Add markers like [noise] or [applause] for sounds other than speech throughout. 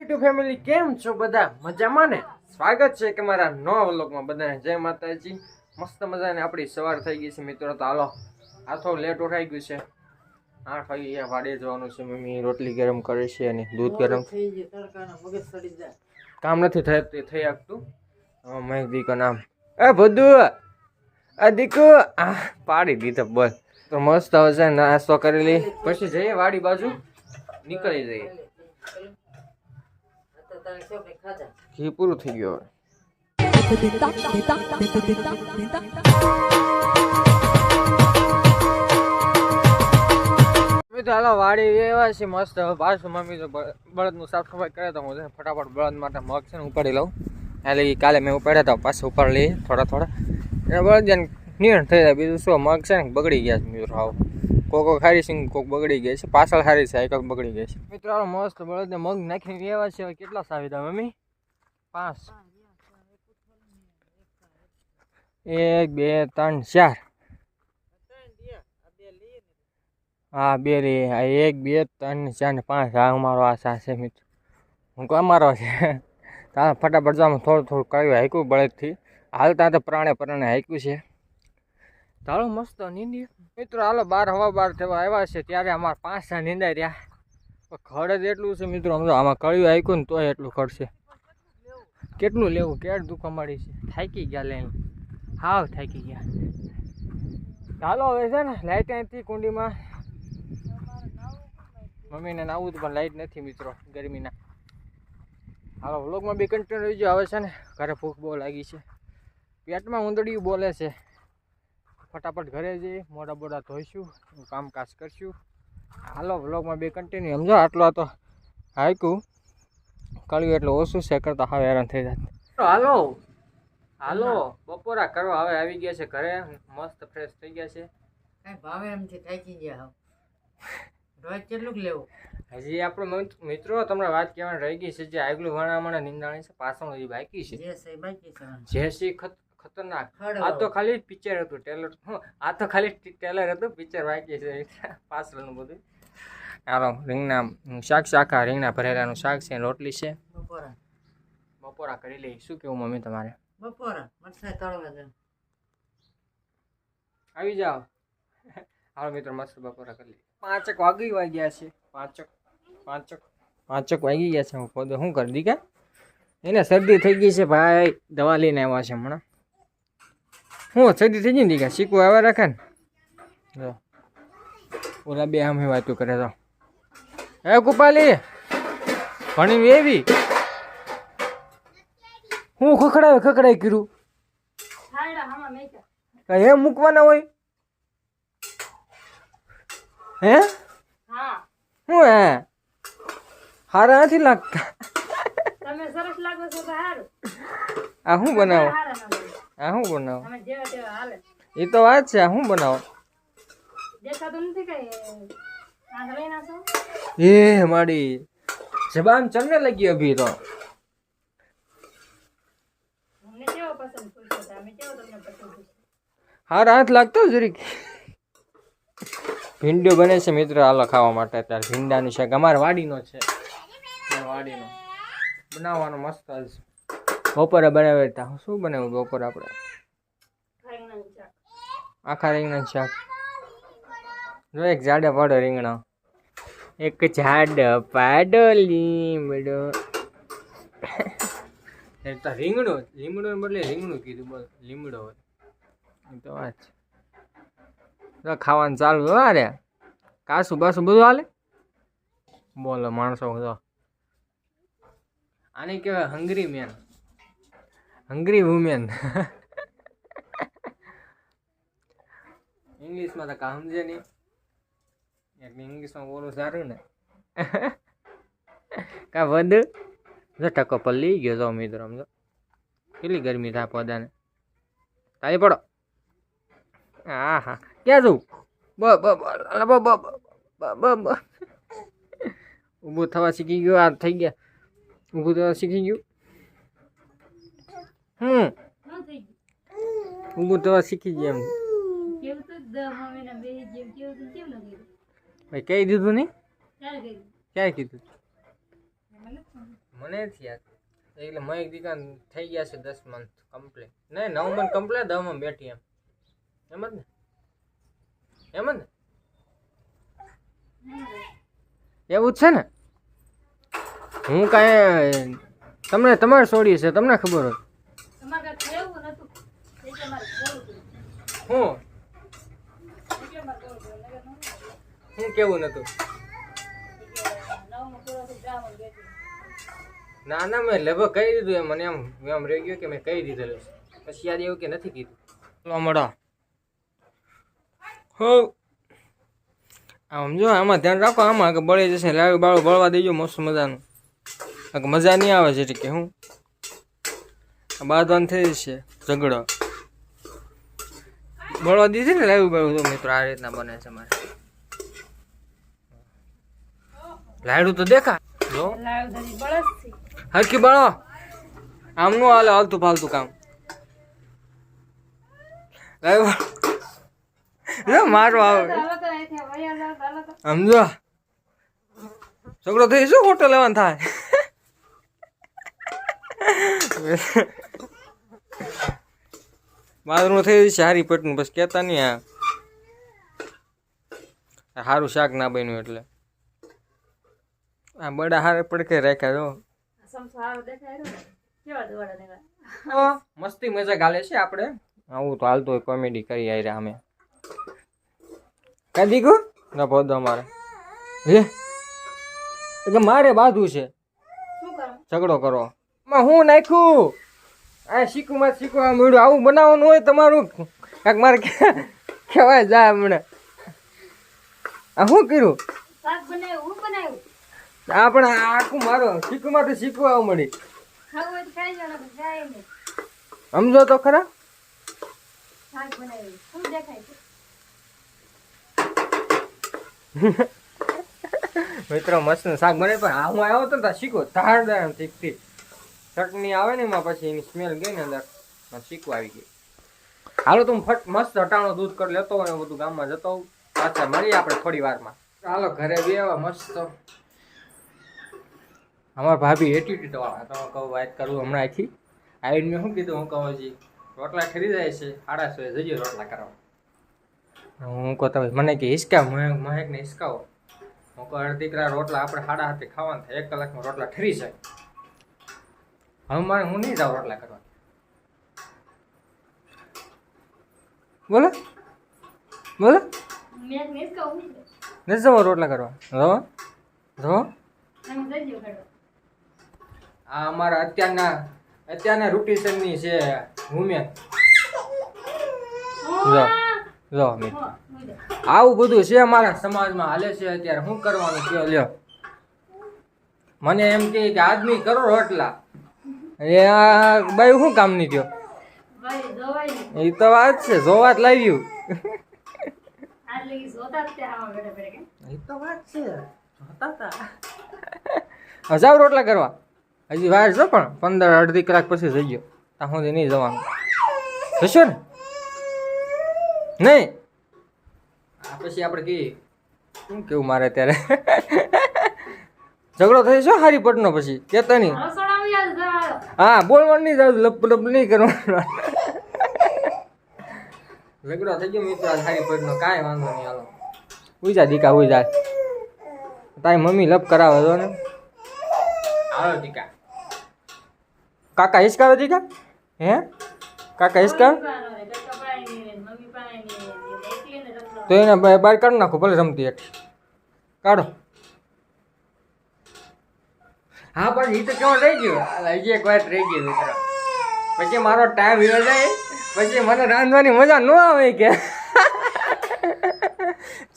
YouTube family કેમ છો બધા? મજામાં ને? સ્વાગત છે કે મારા નવા વ્લોગમાં બધાને. જય માતાજી. મસ્ત મજાને આપણી સવાર થઈ ગઈ છે મિત્રો. તો હાલો આ થોડું લેટ ઉઠાઈ ગયું છે. આઠ વાગી ગયા વાડે જવાનું છે મમ્મી. રોટલી ગરમ કરે છે અને દૂધ ગરમ. કામ નથી થઈ થઈ શકતું મેં દીકો નામ. એ બધુ આ દીકુ આ પાડી દીધો બસ. તો મસ્ત હવે છે નાસ્તો કરેલી પછી જઈએ વાડી બાજુ. નીકળી જઈએ. ઘી પૂરું થઈ ગયું હવે. હાલો વાડી એવા છે મસ્ત. પાછું મમ્મી તો બળદનું સાફ સફાઈ કરે તો હું ફટાફટ બળદ માટે મગ છે ને ઉપાડી લઉં. એટલે કાલે મેં ઉપાડ્યા હતા, પાછું ઉપાડી લઈએ થોડા થોડા. એટલે બળદ જાય નિર્ણ થઈ જાય, બીજું શું? મગ છે ને બગડી ગયા છે, મિત્રો હાવ કોક ખારી ને કોક બગડી ગઈ છે. પાછળ હારી એક બગડી ગઈ છે. મિત્રો હાલો મસ્ત બળદને મગ નાખીને એવા છે. કેટલા સાવી દા મમ્મી? પાંચ. એક, બે, ત્રણ, ચાર. હા, બે રે. હા, એક, બે, ત્રણ, ચાર ને પાંચ. હા, અમારો આ સા છે, મિત્ર. હું કહું, અમારો છે. [laughs] તારે ફટાફટ જવામાં થોડું થોડું કહ્યું હાઈકું બળદથી. હાલતા તો પ્રાણે પ્રાણે હાઈકું છે. ચાલો મસ્ત નીંદી મિત્રો, હાલો બાર હવા બાર થવા આવ્યા છે, ત્યારે અમારા પાંચ સા નીંદાઈ રહ્યા. ખડ જ એટલું છે, મિત્રો સમજો આમાં કળ્યું આવ્યું ને તોય એટલું ખડશે કેટલું લેવું? કેટ દુખવા મળી છે. થાકી ગયા લઈને હાવ થાકી ગયા. ચાલો હવે છે ને, લાઈટ અહીંથી કુંડીમાં. મમ્મીને નાવું પણ લાઈટ નથી, મિત્રો, ગરમીના. હાલો, વ્લોગમાં બી કન્ટિન્યુ રહી ગયો હવે છે ને, ઘરે ભૂખ બહુ લાગી છે. પેટમાં ઉંદડિયું બોલે છે. ફટાફટ ઘરે જઈ મોડા બોડા ધોઈશું કામકાજ કરશું. હાલો વ્લોગમાં બે કન્ટિન્યુ સમજો આટલો તો હાઈકું કળ્યું એટલે ઓછું છે કરતા હવે હેરાન થઈ જાય હાલો હાલો બપોરા કરવા હવે આવી ગયા છે ઘરે. મસ્ત ફ્રેશ થઈ ગયા છે. કઈ ભાવે એમથી થાકી ગયા રોજ કેટલું લેવું? હજી આપણો મિત્રો તમને વાત કહેવાની રહી ગઈ છે જે આગલું વણામણા નિંદાણી છે પાછળ હજી બાકી છે. જે છે બાકી છે. જે સી ખત- ખતરનાક. આ તો ખાલી પિક્ચર હતું ટેલર હું આ તો ખાલી ટેલર હતું પિક્ચર બાકી છે. [laughs] પાછળનું બધું. હાલો રીંગણા શાક શાખા રીંગણા ભરેલાનું શાક છે રોટલી છે. બપોરા. બપોરા કરી લઈ શું કેવું મમ્મી તમારે? બપોરા. મરસાઈ તળવા દે. આવી જાઓ. હાલો મિત્રો મસ્ત બપોરા કરી લઈએ. પાંચક વાગી વાગ્યા છે. પાંચક પાંચક પાંચક વાગી ગયા છે. હું પોતે શું કરી દી કે એને શરદી થઈ ગઈ છે ભાઈ. દવા લઈને આવ્યા છે હમણાં. હું સદી થઈ ગઈ દીકા શીખવું આવા રાખે ને. જો ઓલા બે આમ વાતો કરે તો. હે કુપાલી ભણી એવી હું ખખડાવે ખખડાય કર્યું. હે મૂકવાના હોય? હે? હું. હે હારા નથી લાગતા. તમે સરસ લાગો છો આ શું બનાવો. આ શું બનાવો? એ તો વાત છે આ શું બનાવો? એ મારી જબાન ચલને લગી અભી તો. હાર છો? હાથ લાગતો જરીક. ભીંડો બને છે મિત્રો આલો ખાવા માટે અત્યારે. ભીંડાની છે અમારે વાડીનો છે. વાડીનો. બનાવવાનો મસ્ત જ બપોરે બનાવે તા શું બનાવ્યું બપોરે આપણે? આખા રીંગણા શાક. જો એક જાડે પાડો રીંગણા. એક ઝાડ પાડો લીમડો. રીંગણો લીમડો બદલે રીંગણું કીધું બોલ લીમડો હોય. તો વાત છે. ખાવાનું ચાલુ અરે કાસુ બાસુ બધું હાલે? બોલો, માણસો તો આને કહેવાય હંગરી મેન હંગરી વુમેન ઇંગ્લિશમાં તો કામ સમજે નહીં. એટલે ઇંગ્લિશમાં બોલું સારું ને. કા વધ જો ટકો પલ્લી ગયો તો મિત્રો સમજો કેટલી ગરમી થાય પોદાને. તારી પડો. હા હા ક્યાં જવું બ બ બ બ બ બ. ઊભું થવા શીખી ગયું આ થઈ ગયા. ઊભું થવા શીખી ગયું. હમ. શું તો શીખી ગયા એમ. કેવું તો મમ્મીના બે જેમ કેવું તો કેમ ન ભાઈ કહી દીધું નહીં? ક્યારે કીધું? મને નથી યાદ. એટલે મેં એક દીકરા થઈ ગયા છે દસ મંથ કમ્પ્લીટ નહીં નવ મંથ કમ્પ્લીટ દવામાં બેઠી એમ. એમ જ ને? એમ જ ને? એવું જ છે ને? હું કાંઈ તમને તમારે છોડી છે તમને ખબર હોય. તમારે કાંઈ નતું એટલે મારે હું? એટલે મારે કેવું નતું. ના ના મેં લગભગ કહી દીધું એમ. મને એમ એમ રહી ગયો કે મેં કહી દીધેલું પછી યાદ એવું કે નથી કીધું. ચલો મળો. હો? આમ જો આમાં ધ્યાન રાખો આમાં કે બળી જશે. લાવી બાળું બળવા દેજો મસ્ત મજાનું. કે મજા નહીં આવે છે કે હું. આ બાંધવાનું થઈ જશે. ઝઘડો. બળવા દીધી ને લાઈવ બાળુ તો મિત્રો, આ રીતના બને છે મારે. લાડુ તો દેખા. જો. હરકી બળો. આમ નું હાલે હાલતું ફાલતું કામ. લાઈવ મારો આવે. સમજો. છોકરો થઈ શું ખોટો લેવાનું થાય. મારું થઈ જશે હારી પેટનું. બસ કહેતા નહીં આ. સારું શાક ના બન્યું એટલે. આ બડા હારે પડકે રાખ્યા જો. મસ્તી મજા ગાલે છે આપણે આવું તો હાલતો હોય કોમેડી કરી આવી રહ્યા અમે. કઈ દીકું? ના ભોદો અમારે. હે? એટલે મારે બાધું છે. ઝઘડો કરો. હું નાખ્યું? આ શીખું માં શીખું આ મળ્યું. આવું બનાવવાનું હોય તમારું? કાંઈક મારે કહેવાય જાય હમણાં. આ શું કર્યું? આપણે આખું મારો. શીખું માં તો શીખવા આવું મળી સમજો તો ખરા? મિત્રો મસ્ત શાક બને પણ હું આવ્યો હતો શીખો. ધારદાર શીખતી ચટણી આવે ને એમાં પછી એની સ્મેલ ગઈ ને અંદર શીખવા આવી ગઈ. હાલો તું ફટ મસ્ત હટાણો દૂધ કરી લેતો હોય બધું ગામમાં જતો. પાછા મળીએ આપણે થોડી વારમાં. હાલો ઘરે બેવા મસ્ત. અમારા ભાભી એટીટ્યુડ વાળા. તમે કહું વાત કરું હમણાં આખી. આવીને મેં શું કીધું હું કહું હજી રોટલા ખરી જાય છે સાડા સોએ જજો રોટલા કરવા. હું કહું તમે મને કે હિસકા મહેક ને હિસકાવો. હું કહું દીકરા રોટલા આપણે સાડા હાથે ખાવાના થાય એક કલાકમાં રોટલા ઠરી જાય. હવે મારે હું નહીં જાઉં રોટલા કરવા. બોલો? બોલો? નથી જવા રોટલા કરવા. રહો કાઢો આ અમારા અત્યારના અત્યારના રૂટીશનની છે વુમેન જો જો, મિત્ર. આવું બધું છે અમારા સમાજમાં, હાલે છે અત્યારે. શું કરવાનું? કયો લ્યો. મને એમ કે આદમી કરો રોટલા. એ આ બાઈ શું કામ નહીં થયો? ભાઈ જોવાય. નહીં એ તો વાત છે જોવા જ લાવ્યું જોતા રોટલા કરવા. હજી વાર છો પણ પંદર અડધી કલાક પછી જઈ ગયો. ત્યાં સુધી નહીં જવાનું. જશો ને? નહીં? પછી આપણે કહીએ શું કેવું મારે ત્યારે ઝઘડો થઈ છે હારી પટનો પછી? કેતા નહીં રસોડામાં યાદ જવા આવ્યો. હા બોલવાની નહીં જાવ લપ લપ નહીં કરવાનું. ઝઘડો થઈ ગયો મિત્રો હારી પટનો કાંઈ વાંધો નહીં હાલો. ઉઈ જા દીકા ઉઈ જા. તારી મમ્મી લપ કરાવે તો ને. હાલો દીકા. કાકા હિસકાવે દીકા? હે? કાકા હિસકાવે. તો એને બહાર કાઢી નાખો ભલે રમતી એક. કાઢો. હા, પણ એ તો કેવું રહી ગયું? હજી એક વાત રહી ગઈ, મિત્ર. પછી મારો ટાઈમ વીરો જાય, પછી મને રાંધવાની મજા ન આવે કે.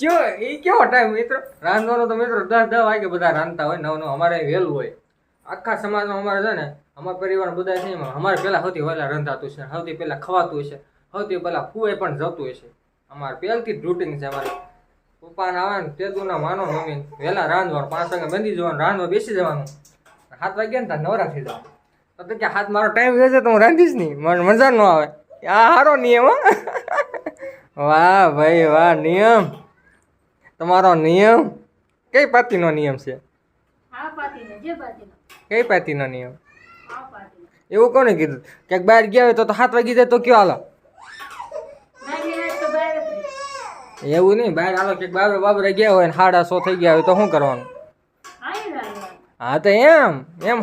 જો એ કેવો ટાઈમ મિત્રો? રાંધવાનો તો મિત્રો દસ દસ વાગે બધા રાંધતા હોય, નવ નવ અમારે વહેલું હોય. આખા સમાજમાં અમારે છે ને, અમારા પરિવાર બધા છે અમારે પહેલાં સૌથી વહેલા રંધાતું છે સૌથી પહેલાં ખવાતું હશે, સૌથી પહેલાં ફૂએ પણ જતું હશે. અમારે પહેલથી જ રૂટિંગ છે અમારે. પપ્પાને આવે ને તેદુના માનો, મમ્મી, વહેલા રાંધવાનું, પાંચ વાગે બંધી જવાનું, રાંધવા બેસી જવાનું. સાત વાગ્યા ને તાર નવરા થઈ જવાનું તો તો કે હાથ મારો ટાઈમ વેચે તો હું રાંધીશ નહીં. મને મજા ન આવે. આ સારો નિયમ [laughs] વાહ ભાઈ વાહ નિયમ. તમારો નિયમ કઈ પાતીનો નિયમ છે. કઈ પાતીનો નિયમ? એવું કોને કીધું? ક્યાંક બહાર ગયા હોય તો હાથ સાત વાગી જાય તો કયો હાલો. એવું નહીં બહાર હાલો ક્યાંક બાર બાબરે ગયા હોય ને સાડા સો થઈ ગયા હોય તો શું કરવાનું. હા તો એમ એમ.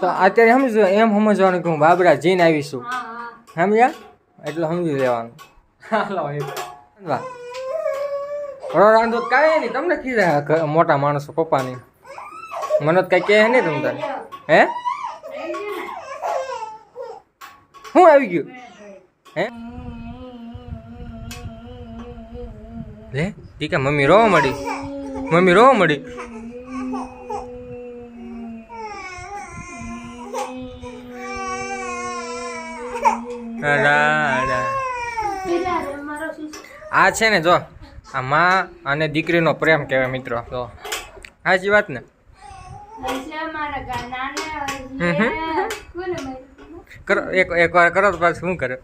તો અત્યારે સમજો એમ સમજવાનું કે હું બાબરા જઈને આવીશું સમજ્યા? એટલે સમજી લેવાનું. હાલો ઘણો રાંધો કાંઈ નહીં તમને કીધા મોટા માણસો પપ્પાની. મને તો કાંઈ કહે નહીં તમને હે? શું આવી ગયું? હે? લે ટીકા મમ્મી રોવા મળી મમ્મી રોવા મળી આ છે ને જો આ માં અને દીકરીનો પ્રેમ કહેવાય મિત્રો. તો સાચી વાત ને? કરો એક એકવાર કરો તો પાછું શું કરે?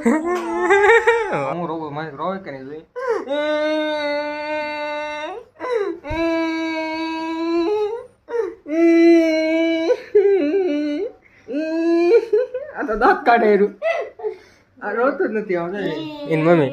[laughs] હું રોવું મને રોવે કે નહીં જોઈ આ તો દાંત કાઢે એરું આ રોતો જ નથી આવતો એની મમ્મી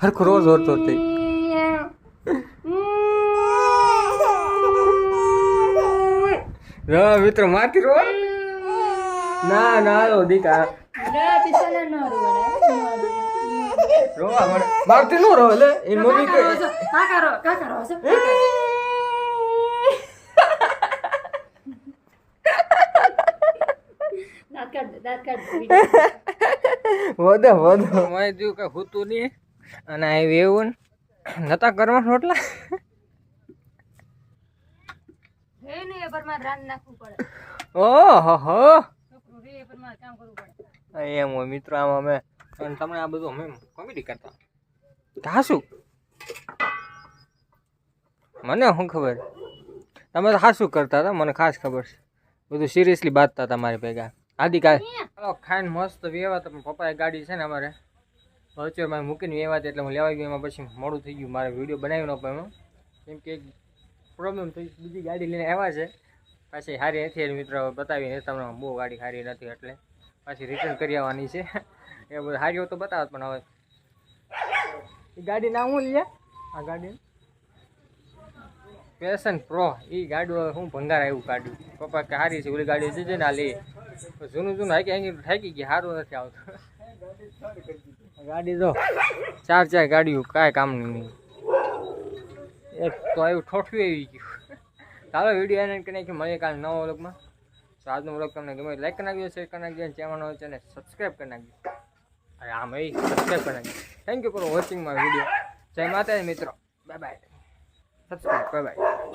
હરખું રોજ હોતો રો મિત્રો મારતી રો ના ના રો દીકા રોવા મળે. મારતી નો રો એટલે એની મમ્મી કે દે, દાંત કાઢ દે. વધો વધો. મેં જોયું કે હોતું નહીં અને આવી એવું નતા એ નાખવું પડે. ઓહો એમ હોય મિત્રો આમ અમે. અને તમને આ બધું અમે કોમેડી કરતા. હાસું મને શું ખબર? તમે તો હાસું કરતા હતા? મને ખાસ ખબર છે. બધું સિરિયસલી બાંધતા હતા મારી ભેગા. આદિ ચાલો ખાઈને મસ્ત વ્યવહાર તમે પપ્પાએ ગાડી છે ને અમારે. વચ્ચે મારે મૂકીને વ્યવહાર એટલે હું લેવા ગયો એમાં પછી મોડું થઈ ગયું. મારે વીડિયો બનાવી ન પામ્યો કેમ કે પ્રોબ્લેમ થઈ બીજી ગાડી લઈને આવ્યા છે. પાછી સારી નથી મિત્રો બતાવીને તમને બહુ ગાડી સારી નથી એટલે. પાછી રિટર્ન કરી આવવાની છે. [laughs] એ બધું સારી હોય તો બતાવત પણ હવે. ગાડી ના હું લે આ ગાડી? પેશન પ્રો એ ગાડી હું ભંગાર આવ્યું કાઢ્યું પપ્પા કે સારી છે ઓલી ગાડી જજે ના લે. જૂનું જૂનું હાકી હાકી થાકી ગઈ સારું નથી આવતું. ગાડી તો ચાર ચાર ગાડીઓ કાંઈ કામ નહીં. એક તો આવ્યું ઠોઠવી આવી ગયું. ચાલો વીડિયો એને કરી નાખ્યું મળીએ કાલે નવો વ્લોગમાં. તો આજનો વ્લોગ તમને ગમે લાઈક કરી નાખજો શેર કરી નાખજો ચેનલ હોય છે ને સબસ્ક્રાઈબ કરી નાખજો. અરે, આમ એ સબસ્ક્રાઈબ કરી નાખજો. Thank you for watching my video જય માતા મિત્રો. Bye bye subscribe bye bye